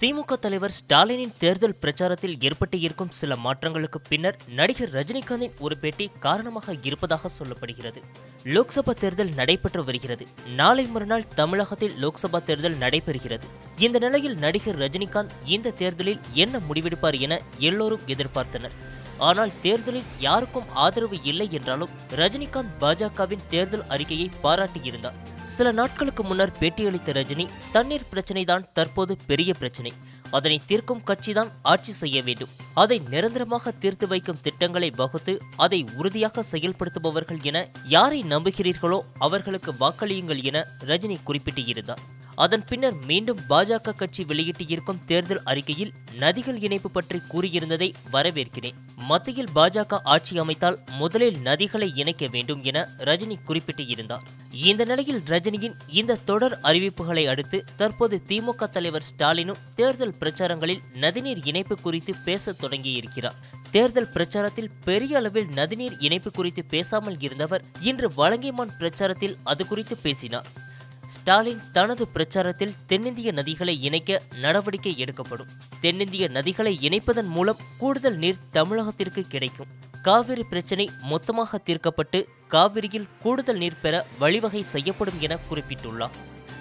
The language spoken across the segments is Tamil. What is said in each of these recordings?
திமுக தலைவர் ஸ்டாலினின் தேர்தல் பிரச்சாரத்தில் ஏற்பட்டு இருக்கும் சில மாற்றங்களுக்கு பின்னர் நடிகர் ரஜினிகாந்தின் ஒரு பேட்டி காரணமாக இருப்பதாக சொல்லப்படுகிறது. லோக்சபா தேர்தல் நடைபெற்று வருகிறது. நாளை மறுநாள் தமிழகத்தில் லோக்சபா தேர்தல் நடைபெறுகிறது. இந்த நிலையில் நடிகர் ரஜினிகாந்த் இந்த தேர்தலில் என்ன முடிவெடுப்பார் என எல்லோரும் எதிர்பார்த்தனர். ஆனால் தேர்தலில் யாருக்கும் ஆதரவு இல்லை என்றாலும் ரஜினிகாந்த் பாஜகவின் தேர்தல் அறிக்கையை பாராட்டியிருந்தார். சில நாட்களுக்கு முன்னர் பேட்டியளித்த ரஜினி தண்ணீர் பிரச்சினைதான் தற்போது பெரிய பிரச்சனை. அதனை தீர்க்கும் கட்சிதான் ஆட்சி செய்ய வேண்டும். அதை நிரந்தரமாக தீர்த்து வைக்கும் திட்டங்களை வகுத்து அதை உறுதியாக செயல்படுத்துபவர்கள் என யாரை நம்புகிறீர்களோ அவர்களுக்கு வாக்களியுங்கள் என ரஜினி குறிப்பிட்டிருந்தார். அதன் பின்னர் மீண்டும் பாஜக கட்சி வெளியிட்டிருக்கும் தேர்தல் அறிக்கையில் நதிகள் இணைப்பு பற்றி கூறியிருந்ததை வரவேற்கிறேன். மத்தியில் பாஜக ஆட்சி அமைத்தால் முதலில் நதிகளை இணைக்க வேண்டும் என ரஜினி குறிப்பிட்டிருந்தார். இந்த நிலையில் ரஜினியின் இந்த தொடர் அறிவிப்புகளை அடுத்து தற்போது திமுக தலைவர் ஸ்டாலினும் தேர்தல் பிரச்சாரங்களில் நதிநீர் இணைப்பு குறித்து பேசத் தொடங்கியிருக்கிறார். தேர்தல் பிரச்சாரத்தில் பெரிய அளவில் நதிநீர் இணைப்பு குறித்து பேசாமல் இருந்தவர் இன்று வலங்கைமான் பிரச்சாரத்தில் அது குறித்து பேசினார். ஸ்டாலின் தனது பிரச்சாரத்தில் தென்னிந்திய நதிகளை இணைக்க நடவடிக்கை எடுக்கப்படும். தென்னிந்திய நதிகளை இணைப்பதன் மூலம் கூடுதல் நீர் தமிழகத்திற்கு கிடைக்கும். காவிரி பிரச்சினை மொத்தமாக தீர்க்கப்பட்டு காவிரியில் கூடுதல் நீர் பெற வழிவகை செய்யப்படும் என குறிப்பிட்டுள்ளார்.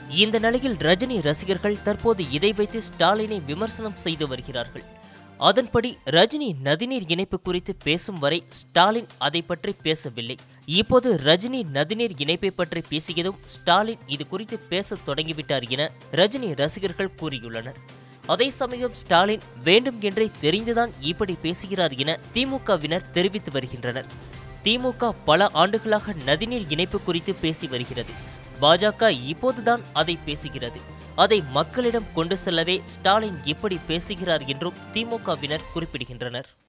இந்த நிலையில் ரஜினி ரசிகர்கள் தற்போது இதை வைத்து ஸ்டாலினை விமர்சனம் செய்து வருகிறார்கள். அதன்படி ரஜினி நதிநீர் இணைப்பு குறித்து பேசும் வரை ஸ்டாலின் அதை பற்றி பேசவில்லை. இப்போது ரஜினி நதிநீர் இணைப்பை பற்றி பேசியதும் ஸ்டாலின் இது குறித்து பேசத் தொடங்கிவிட்டார் என ரஜினி ரசிகர்கள் கூறியுள்ளனர். அதே சமயம் ஸ்டாலின் வேண்டும் என்றே தெரிந்துதான் இப்படி பேசுகிறார் என திமுகவினர் தெரிவித்து வருகின்றனர். திமுக பல ஆண்டுகளாக நதிநீர் இணைப்பு குறித்து பேசி வருகிறது. பாஜக இப்போதுதான் அதை பேசுகிறது. அதை மக்களிடம் கொண்டு செல்லவே ஸ்டாலின் இப்படி பேசுகிறார் என்றும் திமுகவினர் குறிப்பிடுகின்றனர்.